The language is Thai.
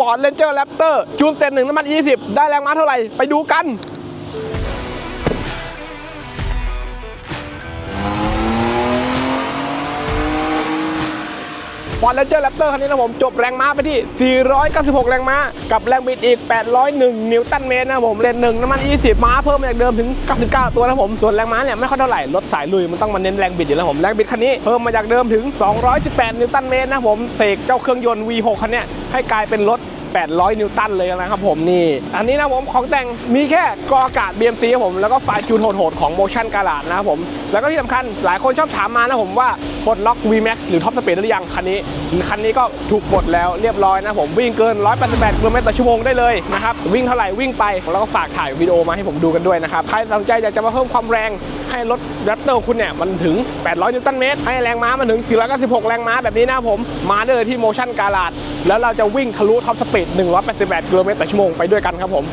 Ford Ranger Raptor จูนเต็นหนึ่งน้ำมัน 20 ได้แรงม้าเท่าไหร่ ไปดูกัน ฟอร์เรนเจอร์แรปเตอร์คันนี้นะผมจบแรงม้าไปที่ 496 แรงม้า กับแรงบิดอีก 801 นิวตันเมตรนะผมเลนหนึ่งน้ำมัน 20 ม้าเพิ่มมาจากเดิมถึง 99 ตัวนะผม ส่วนแรงม้าเนี่ยไม่ค่อยเท่าไหร่รถสายลุยมันต้องมาเน้นแรงบิดอยู่แล้วผมแรงบิดคันนี้เพิ่มมาจากเดิมถึง 218 นิวตันเมตรนะผมเสกเจ้าเครื่องยนต์ V6 คันนี้ให้กลายเป็นรถ800 นิวตันเลยนะครับผมนี่ อันนี้นะผมของแต่งมีแค่กออากาศ BMC ครับผม แล้วก็ไฟจูนโหดๆของ Motion g a r a g e นะครับผม แล้วก็ที่สำคัญหลายคนชอบถามมานะผมว่า ปลดล็อก VMAX หรือ Top Speed ได้หรือยังคันนี้คันนี้ก็ถูกปลดแล้วเรียบร้อยนะผมวิ่งเกิน 188กิโลเมตรต่อชั่วโมงได้เลยนะครับวิ่งเท่าไหร่วิ่งไปแล้วก็ฝากถ่ายวิดีโอมาให้ผมดูกันด้วยนะครับใครสนใจอยากจะมาเพิ่มความแรงให้รถแรปเตอร์คุณเนี่ยมันถึง 800 นิวตันเมตร ให้แรงม้ามันถึง 496 แรงม้าแบบนี้นะผม มาได้เลยที่ Motion g a r a g e แล้วเราจะวิ่งทะลุท็อปสปีด 188 กิโลเมตรต่อชั่วโมงไปด้วยกันครับผม